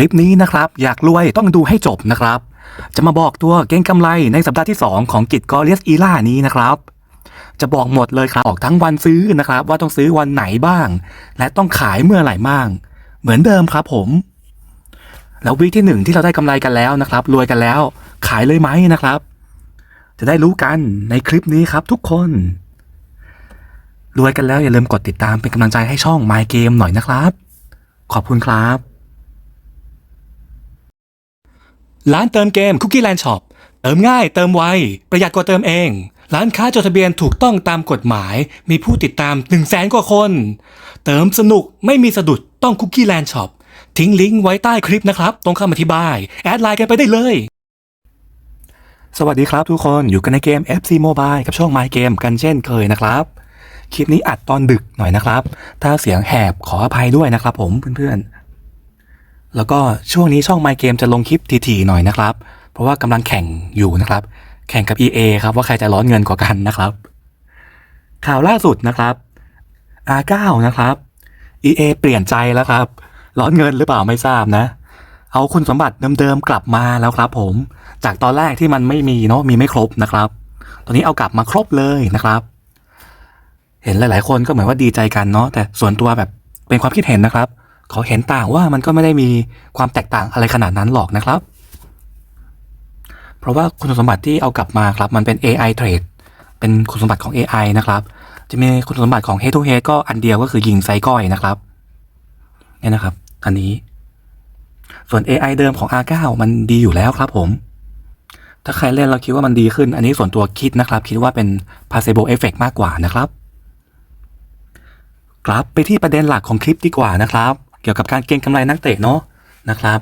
คลิปนี้นะครับอยากรวยต้องดูให้จบนะครับ จะมาบอกตัวเก่งกำไรในสัปดาห์ที่ 2 ของกิจกอเลียสอีล่านี้นะครับ จะบอกหมดเลยครับออกทั้งวันซื้อนะครับ ว่าต้องซื้อวันไหนบ้าง และต้องขายเมื่อไหร่บ้าง เหมือนเดิมครับผม แล้ววีที่หนึ่งที่เราได้กำไรกันแล้วนะครับ รวยกันแล้ว ขายเลยไหมนะครับ จะได้รู้กันในคลิปนี้ครับทุกคน รวยกันแล้วอย่าลืมกดติดตามเป็นกำลังใจให้ช่อง My Game หน่อยนะครับ ขอบคุณครับ ร้านเติมเกม Cookie Land Shop เติมง่ายเติมไว ประหยัดกว่าเติมเอง ร้านค้าจดทะเบียนถูกต้องตามกฎหมาย มีผู้ติดตาม 1 0 0 0 0แสนกว่าคน เติมสนุกไม่มีสะดุดต้อง Cookie Land Shop ทิ้งลิงก์ไว้ใต้คลิปนะครับ ตรงคำอธิบาย แอดไลน์กันไปได้เลย สวัสดีครับทุกคนอยู่กันในเกม FC Mobile กับช่อง My Game กันเช่นเคยนะครับ คลิปนี้อัดตอนดึกหน่อยนะครับ ถ้าเสียงแหบขออภัยด้วยนะครับผมเพื่อนๆ แล้วก็ช่วงนี้ช่อง My Game จะลงคลิปทีๆหน่อยนะครับ เพราะว่ากำลังแข่งอยู่นะครับ แข่งกับ EA ครับว่าใครจะร้อนเงินกว่ากันนะครับ ข่าวล่าสุดนะครับ R9 นะครับ EA เปลี่ยนใจแล้วครับ ร้อนเงินหรือเปล่าไม่ทราบนะ เอาคุณสมบัติเดิมๆกลับมาแล้วครับ ผม จากตอนแรกที่มันไม่มีเนาะมีไม่ครบนะครับ ตอนนี้เอากลับมาครบเลยนะครับ เห็นหลาย ๆ คนก็เหมือนว่าดีใจกันเนาะแต่ส่วนตัวแบบเป็นความคิดเห็นนะครับ เขาเห็นต่างว่ามันก็ไม่ได้มีความแตกต่างอะไรขนาดนั้นหรอกนะครับ เพราะว่าคุณสมบัติที่เอากลับมาครับมันเป็น AI trade เป็นคุณสมบัติของ AI นะครับ จะมีคุณสมบัติของ head to head ก็อันเดียวก็คือยิงไซก้อยนะครับเนี่ยนะครับ อันนี้ ส่วน AI เดิมของ R9 มันดีอยู่แล้วครับผม ถ้าใครเล่นเราคิดว่ามันดีขึ้น อันนี้ส่วนตัวคิดนะครับ คิดว่าเป็น placebo effect มากกว่านะครับ กลับไปที่ประเด็นหลักของคลิปดีกว่านะครับ เกี่ยวกับการเก็งกำไรนักเตะเนาะนะครับ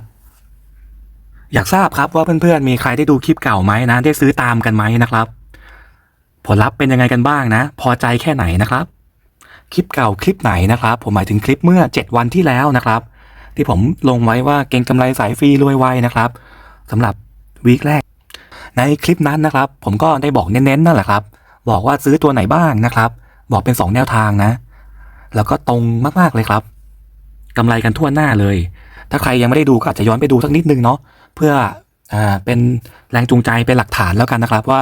อยากทราบครับว่าเพื่อนๆมีใครได้ดูคลิปเก่าไหมนะ ได้ซื้อตามกันไหมนะครับ ผลลัพธ์เป็นยังไงกันบ้างนะ พอใจแค่ไหนนะครับ คลิปเก่าคลิปไหนนะครับ ผมหมายถึงคลิปเมื่อ 7 วันที่แล้วนะครับ ที่ผมลงไว้ว่าเก็งกำไรสายฟรีรวยไวนะครับสำหรับวีคแรก ในคลิปนั้นนะครับ ผมก็ได้บอกเน้นๆนั่นแหละครับ บอกว่าซื้อตัวไหนบ้างนะครับ บอกเป็น 2 แนวทางนะ แล้วก็ตรงมากๆเลยครับ กำไรกันทั่วหน้าเลย ถ้าใครยังไม่ได้ดูก็อาจจะย้อนไปดูสักนิดนึงเนาะเพื่ออ่าเป็นแรงจูงใจเป็นหลักฐานแล้วกันนะครับ ว่า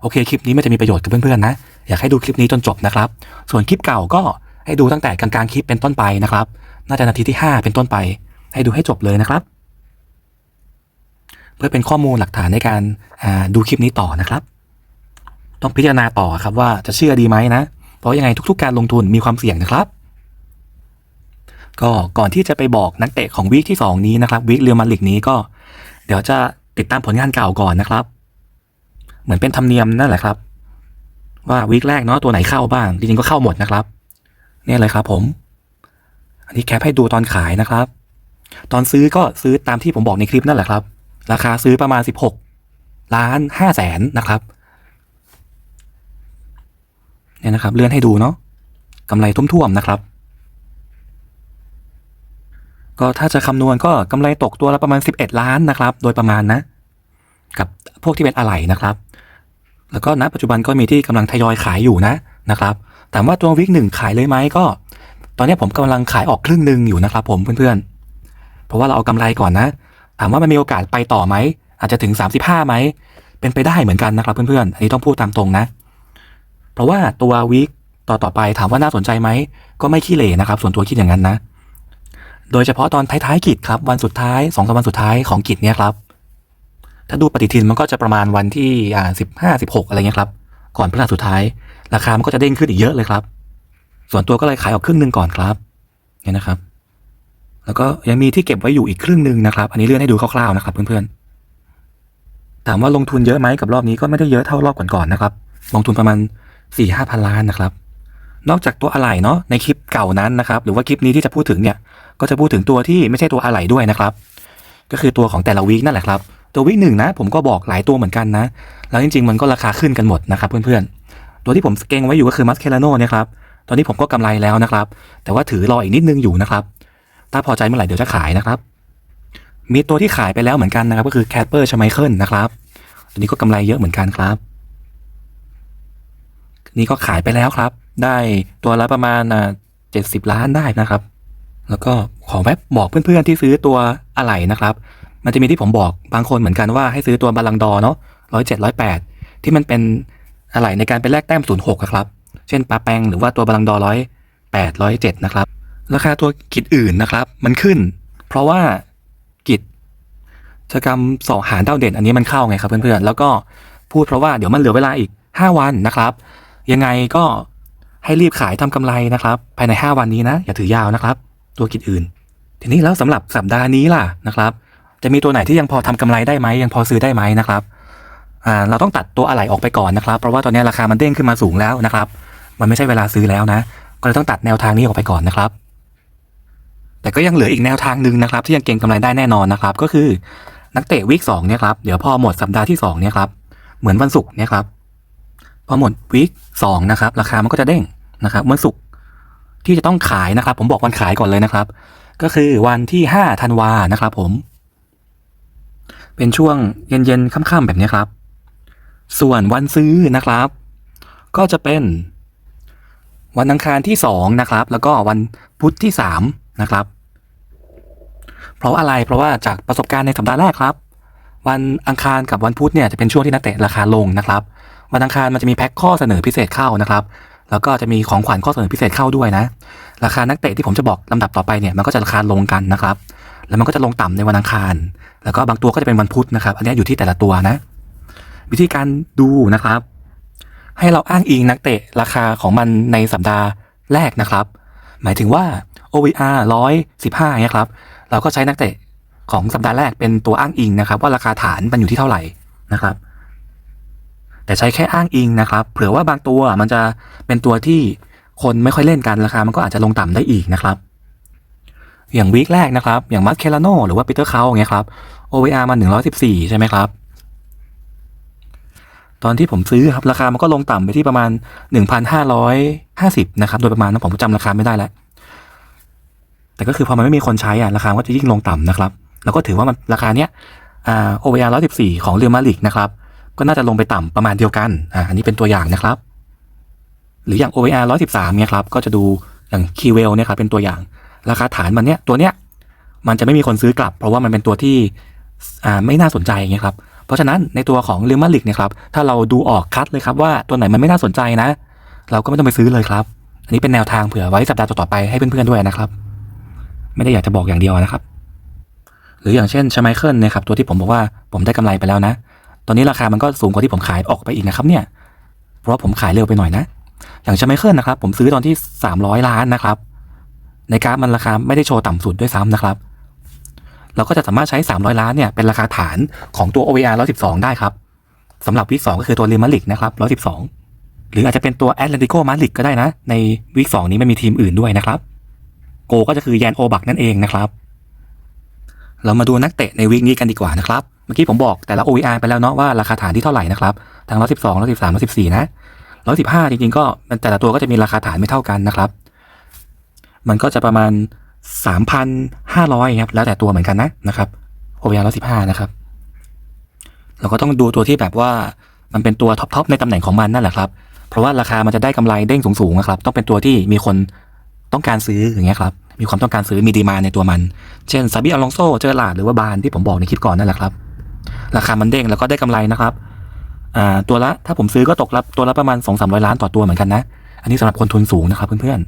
โอเคคลิปนี้มันจะมีประโยชน์กับเพื่อนๆนะอยากให้ดูคลิปนี้จนจบนะครับ ส่วนคลิปเก่าก็ให้ดูตั้งแต่กลางๆคลิปเป็นต้นไปนะครับ น่าจะนาทีที่ 5 เป็นต้นไป ให้ดูให้จบเลยนะครับ เพื่อเป็นข้อมูลหลักฐานในการดูคลิปนี้ต่อนะครับ ต้องพิจารณาต่อครับว่าจะเชื่อดีไหมนะ เพราะยังไงทุกๆ การลงทุนมีความเสี่ยงนะครับ ก็ก่อนที่จะไปบอกนักเตะของวีคที่ 2 นี้นะครับวีคเรียลมาดริดนี้ก็ เดี๋ยวจะติดตามผลงานเก่าก่อนนะครับ เหมือนเป็นธรรมเนียมนั่นแหละครับ ว่าวีคแรกเนาะตัวไหนเข้าบ้างจริงๆก็เข้าหมดนะครับเนี่ยเลยครับผม อันนี้แคปให้ดูตอนขายนะครับ ตอนซื้อก็ซื้อตามที่ผมบอกในคลิปนั่นแหละครับ ราคาซื้อประมาณ 16 ล้าน5แสนนะครับเนี่ยนะครับ เลื่อนให้ดูเนาะกำไรท่วมๆนะครับ ก็ถ้าจะคำนวณก็กำไรตกตัวละประมาณ 11 ล้านนะครับ โดยประมาณนะ กับพวกที่เป็นอะไหล่นะครับ แล้วก็ณปัจจุบันก็มีที่กำลังทยอยขายอยู่นะนะครับถามว่าตัววิกหนึ่งขายเลยไหมก็ ตอนนี้ผมกำลังขายออกครึ่งหนึ่งอยู่นะครับ ผมเพื่อนๆ เพราะว่าเราเอากำไรก่อนนะ ถามว่ามันมีโอกาสไปต่อไหมอาจจะถึง 35ไหมเป็นไปได้เหมือนกันนะครับเพื่อนๆ อันนี้ต้องพูดตามตรงนะ เพราะว่าตัววิกต่อต่อไปถามว่าน่าสนใจไหมก็ไม่ขี้เหร่นะครับ ส่วนตัวคิดอย่างนั้นนะ โดยเฉพาะตอนท้ายๆกิจครับวันสุดท้ายสองสามวันสุดท้ายของกิจเนี่ยครับ ถ้าดูปฏิทินมันก็จะประมาณวันที่อ่าสิบห้าสิบหกอะไรเงี้ยครับ ก่อนพฤหัสสุดท้าย ราคามันก็จะเด้งขึ้นอีกเยอะเลยครับ ส่วนตัวก็เลยขายออกครึ่งหนึ่งก่อนครับเนี่ยนะครับ แล้วก็ยังมีที่เก็บไว้อยู่อีกครึ่งหนึ่งนะครับ อันนี้เลื่อนให้ดูคร่าวๆนะครับ เพื่อนๆถามว่าลงทุนเยอะไหมกับรอบนี้ก็ไม่ได้เยอะเท่ารอบก่อนๆนะครับ ลงทุนประมาณสี่ห้าพันล้านนะครับ นอกจากตัวอะไหล่เนาะในคลิปเก่านั้นนะครับ หรือว่าคลิปนี้ที่จะพูดถึงเนี่ย ก็จะพูดถึงตัวที่ไม่ใช่ตัวอะไหล่ด้วยนะครับ ก็คือตัวของแต่ละวีคนั่นแหละครับ ตัววีคหนึ่งนะ ผมก็บอกหลายตัวเหมือนกันนะ แล้วจริง ๆ มันก็ราคาขึ้นกันหมดนะครับเพื่อนๆ ตัวที่ผมเก็งไว้อยู่ก็คือมัสเคลาโนเนี่ยครับ ตอนนี้ผมก็กำไรแล้วนะครับ แต่ว่าถือรออีกนิดนึงอยู่นะครับ ถ้าพอใจเมื่อไหร่เดี๋ยวจะขายนะครับ มีตัวที่ขายไปแล้วเหมือนกันนะครับ ก็คือแคปเปอร์ชไมเคิลนะครับตัวนี้ก็กำไรเยอะเหมือนกันครับ นี่ก็ขายไปแล้วครับ ได้ตัวละประมาณเจ็ดสิบล้านได้นะครับ แล้วก็ขอแวบบอกเพื่อนๆที่ซื้อตัวอะไหล่นะครับ มันจะมีที่ผมบอกบางคนเหมือนกันว่าให้ซื้อตัวบาลังดอร์เนาะร้อยเจ็ดร้อยแปดที่มันเป็นอะไหล่ในการไปแลกแต้มศูนย์หกครับ เช่นปลาแปงหรือว่าตัวบาลังดอร้อยแปดร้อยเจ็ดนะครับ ราคาตัวกิจอื่นนะครับ มันขึ้น เพราะว่ากิจกรรมสองหารดาเด่นอันนี้มันเข้าไงครับเพื่อนๆแล้วก็พูดเพราะว่าเดี๋ยวมันเหลือเวลาอีก 5 วันนะครับ ยังไงก็ ให้รีบขายทำกำไรนะครับ ภายใน 5 วันนี้นะ อย่าถือยาวนะครับตัวกิจอื่น ทีนี้แล้วสำหรับสัปดาห์นี้ล่ะนะครับ จะมีตัวไหนที่ยังพอทำกำไรได้ไหมยังพอซื้อได้ไหมนะครับอ่าเราต้องตัดตัวอะไหล่ออกไปก่อนนะครับ เพราะว่าตอนนี้ราคามันเด้งขึ้นมาสูงแล้วนะครับ มันไม่ใช่เวลาซื้อแล้วนะ ก็เลยต้องตัดแนวทางนี้ออกไปก่อนนะครับ แต่ก็ยังเหลืออีกแนวทางหนึ่งนะครับ ที่ยังเก็งกำไรได้แน่นอนนะครับ ก็คือนักเตะวีคสองเนี่ยครับเดี๋ยวพอหมดสัปดาห์ที่สองเนี่ยครับเหมือนวันศุกร์เนี่ยครับพอหมดวีคสองนะครับ ราคามันก็จะเด้ง นะครับวันศุกร์ที่จะต้องขายนะครับ ผมบอกวันขายก่อนเลยนะครับ ก็คือวันที่ห้าธันวานะครับ ผม เป็นช่วงเย็นๆค่ำๆแบบนี้ครับ ส่วนวันซื้อนะครับ ก็จะเป็น วันอังคารที่สองนะครับ แล้วก็วันพุธที่สามนะครับ เพราะอะไรเพราะว่าจากประสบการณ์ในสัปดาห์แรกครับ วันอังคารกับวันพุธเนี่ยจะเป็นช่วงที่นักเตะราคาลงนะครับ วันอังคารมันจะมีแพ็คข้อเสนอพิเศษเข้านะครับ แล้วก็จะมีของขวัญข้อเสนอพิเศษเข้าด้วยนะ ราคานักเตะที่ผมจะบอกลำดับต่อไปเนี่ยมันก็จะราคาลงกันนะครับ แล้วมันก็จะลงต่ำในวันอังคาร แล้วก็บางตัวก็จะเป็นวันพุธนะครับ อันนี้อยู่ที่แต่ละตัวนะ วิธีการดูนะครับ ให้เราอ้างอิงนักเตะราคาของมันในสัปดาห์แรกนะครับ หมายถึงว่า OVR 115เนี่ยครับ เราก็ใช้นักเตะของสัปดาห์แรกเป็นตัวอ้างอิงนะครับ ว่าราคาฐานมันอยู่ที่เท่าไหร่นะครับ แต่ใช้แค่อ้างอิงนะครับ เผื่อว่าบางตัวมันจะเป็นตัวที่คนไม่ค่อยเล่นกันราคามันก็อาจจะลงต่ำได้อีกนะครับ อย่างวีคแรกนะครับ อย่างมัสเคลาโนหรือว่าปีเตอร์เขาอย่างเงี้ยครับ OVR มัน114 ใช่ไหมครับ ตอนที่ผมซื้อครับราคามันก็ลงต่ำไปที่ประมาณ 1,550 นะครับ โดยประมาณนะผมจำราคาไม่ได้แล้ว แต่ก็คือพอมันไม่มีคนใช้อะราคาก็จะยิ่งลงต่ำนะครับ แล้วก็ถือว่ามันราคาเนี้ยอ่า OVR 114 ของเรียลมาลิกนะครับ ก็น่าจะลงไปต่ำประมาณเดียวกันอ่าอันนี้เป็นตัวอย่างนะครับ หรืออย่าง OVR 113เนี่ยครับก็จะดูอย่าง k e y w e l l เนี่ยครับเป็นตัวอย่าง ราคาฐานมันเนี้ยตัวเนี้ยมันจะไม่มีคนซื้อกลับ เพราะว่ามันเป็นตัวที่อ่าไม่น่าสนใจไงครับเพราะฉะนั้นในตัวของเรียลมาลิกเนี่ยครับถ้าเราดูออกคัดเลยครับว่าตัวไหนมันไม่น่าสนใจนะ เราก็ไม่ต้องไปซื้อเลยครับ อันนี้เป็นแนวทางเผื่อไว้สัปดาห์ต่อๆไปให้เพื่อนๆด้วยนะครับ ไม่ได้อยากจะบอกอย่างเดียวนะครับ หรืออย่างเช่นชไมเคิลนะครับตัวที่ผมบอกว่าผมได้กำไรไปแล้วนะ ตอนนี้ราคามันก็สูงกว่าที่ผมขายออกไปอีกนะครับเนี่ย เพราะผมขายเร็วไปหน่อยนะ อย่างชไมเคิลนะครับ ผมซื้อตอนที่สามร้อยล้านนะครับ ในกราฟมันราคาไม่ได้โชว์ต่ำสุดด้วยซ้ำนะครับ เราก็จะสามารถใช้ 300 ล้านเนี่ยเป็นราคาฐานของตัว OVR 112 ได้ครับสำหรับวิก2ก็คือตัวเรมาลิกนะครับ112 หรืออาจจะเป็นตัว Atlantico Madrid ก็ได้นะ ในวิก2นี้ไม่มีทีมอื่นด้วยนะครับ โกก็จะคือแยนโอบักนั่นเองนะครับ เรามาดูนักเตะในวีคนี้กันดีกว่านะครับ เมื่อกี้ผมบอกแต่ละ OVR ไปแล้วเนาะว่าราคาฐานที่เท่าไหร่นะครับทาง112 113 114นะ115จริงๆก็มันแต่ละตัวก็จะมีราคาฐานไม่เท่ากันนะครับ มันก็จะประมาณ3,500ครับ แล้วแต่ตัวเหมือนกันนะนะครับ OVR 115นะครับ เราก็ต้องดูตัวที่แบบว่ามันเป็นตัวท็อปๆในตำแหน่งของมันนั่นแหละครับ เพราะว่าราคามันจะได้กำไรเด้งสูงๆนะครับ ต้องเป็นตัวที่มีคนต้องการซื้ออย่างเงี้ยครับ มีความต้องการซื้อมีดีมาในตัวมัน เช่นซาบิอลองโซ เจอร์ลาดหรือว่าบานที่ผมบอกในคลิปก่อนนั่นแหละครับ ราคามันเด้งแล้วก็ได้กำไรนะครับอ่าตัวละถ้าผมซื้อก็ตกละตัวละประมาณ2 3 0 0ล้านต่อตัวเหมือนกันนะ อันนี้สำหรับคนทุนสูงนะครับเพื่อน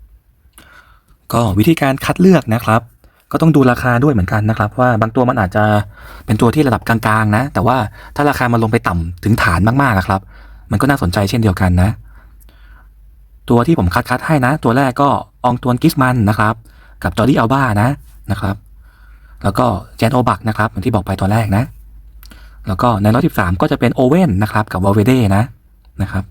ๆ ก็วิธีการคัดเลือกนะครับ ก็ต้องดูราคาด้วยเหมือนกันนะครับ ว่าบางตัวมันอาจจะเป็นตัวที่ระดับกลางๆนะ แต่ว่าถ้าราคามันลงไปต่ำถึงฐานมากๆอะครับ มันก็น่าสนใจเช่นเดียวกันนะ ตัวที่ผมคัดคัดให้นะ ตัวแรกก็อองตวนกิสมันนะครับ กับจอร์ดี้อัลบ้านะนะครับ แล้วก็แจนโอบักนะครับเหมือนที่บอกไปตัวแรกนะ แล้วก็ในร้อยสิบสามก็จะเป็นโอเว่นนะครับกับวอลเวเดนะนะครับ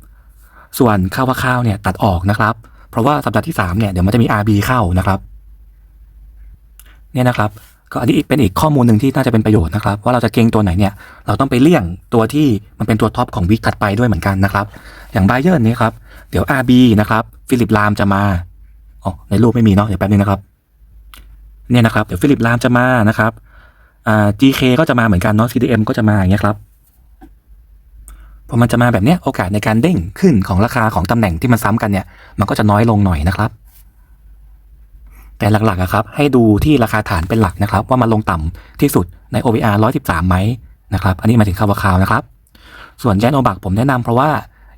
ส่วนคาว่าคาวเนี่ยตัดออกนะครับ เพราะว่าสัปดาห์ที่3เนี่ยเดี๋ยวมันจะมี RB เข้านะครับเนี่ยนะครับก็อันนี้เป็นอีกข้อมูลหนึ่งที่น่าจะเป็นประโยชน์นะครับ ว่าเราจะเก่งตัวไหนเนี่ย เราต้องไปเลี่ยงตัวที่มันเป็นตัวท็อปของวิกถัดไปด้วยเหมือนกันนะครับ อย่างไบเยอร์นี้ครับ เดี๋ยว RB นะครับฟิลิปลามจะมาอ๋อในรูปไม่มีเนาะเดี๋ยวแป๊บนึงนะครับ เนี่ยนะครับเดี๋ยวฟิลิปลามจะมานะครับอ่า GK ก็จะมาเหมือนกันเนาะ CDM ก็จะมาอย่างเงี้ยครับพอมันจะมาแบบเนี้ยโอกาสในการเด้งขึ้นของราคาของตำแหน่งที่มันซ้ำกันเนี่ย มันก็จะน้อยลงหน่อยนะครับ แต่หลักๆอะครับ ให้ดูที่ราคาฐานเป็นหลักนะครับ ว่ามันลงต่ำที่สุดใน OVR 113ไหมนะครับอันนี้มาถึงคาวาคาวนะครับ ส่วนแยนโอบักผมแนะนำเพราะว่า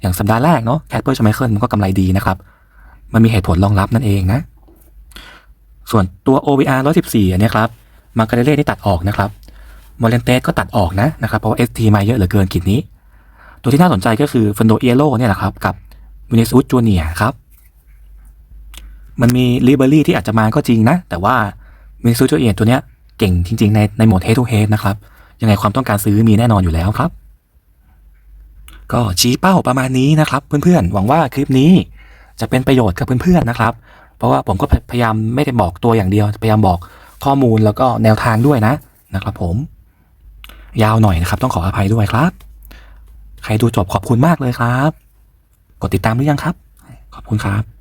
อย่างสัปดาห์แรกเนาะแคทเปอร์ชไมเคิลมันก็กำไรดีนะครับ มันมีเหตุผลรองรับนั่นเองนะ ส่วนตัว OVR 114อันนี้ครับมาการเล่นี่ตัดออกนะครับโมเลนเตสก็ตัดออกนะนะครับเพราะว่า ST มาเยอะเหลือเกินกิจนี้ ตัวที่น่าสนใจก็คือฟันโดเอโ o เนี่ยแหละครับ กับวินิสูจูเนียครับ มันมีลิเบอรี่ที่อาจจะมาก็จริงนะ แต่ว่าวินิสูจูเนียตัวเนี้ยเก่งจริง ๆ ในในโหมด head to head นะครับ ยังไงความต้องการซื้อมีแน่นอนอยู่แล้วครับ ก็ชี้เป้าประมาณนี้นะครับ เพื่อนๆ หวังว่าคลิปนี้จะเป็นประโยชน์กับเพื่อนๆนะครับ เพราะว่าผมก็พยายามไม่ได้บอกตัวอย่างเดียว พยายามบอกข้อมูลแล้วก็แนวทางด้วยนะนะครับผม ยาวหน่อยนะครับ ต้องขออภัยด้วยครับ ใครดูจบขอบคุณมากเลยครับ กดติดตามหรือยังครับ ขอบคุณครับ